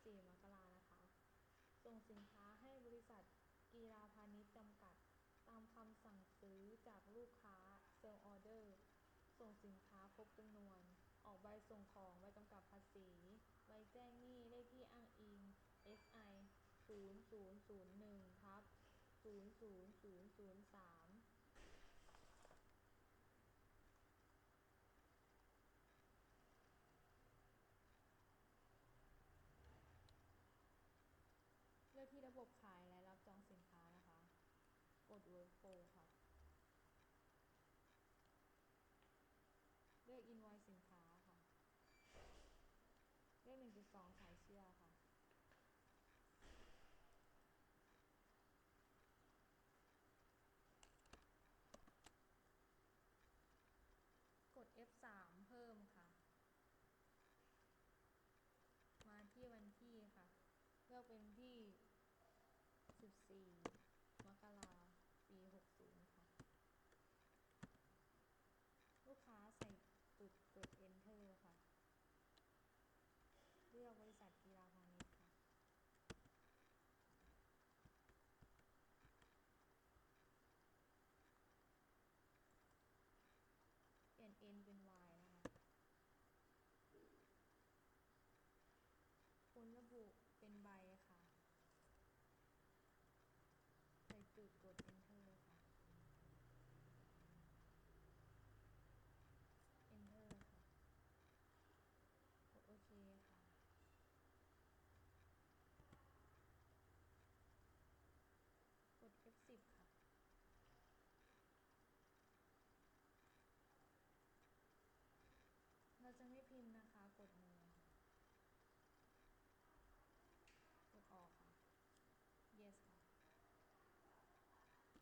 14 มกรานะคะ ส่งสินค้าให้บริษัทกีฬาพาณิชย์จำกัด ตามคำสั่งซื้อจากลูกค้าเซลล์ออเดอร์ส่งสินค้าครบจำนวน ออกใบส่งของใบกำกับภาษี ใบแจ้งหนี้เลขที่อ้างอิง SI 0001ทับ0 0 0 0 เลือกที่ระ บบขายและรับจองสินค้านะคะ กด Workflow ค่ะ เลือก Invoice สินค้าค่ะ เลข1.2สายเชื่อค่ะ กด F3 เพิ่มค่ะ มาที่วันที่ค่ะ เลือกเป็นที่ see.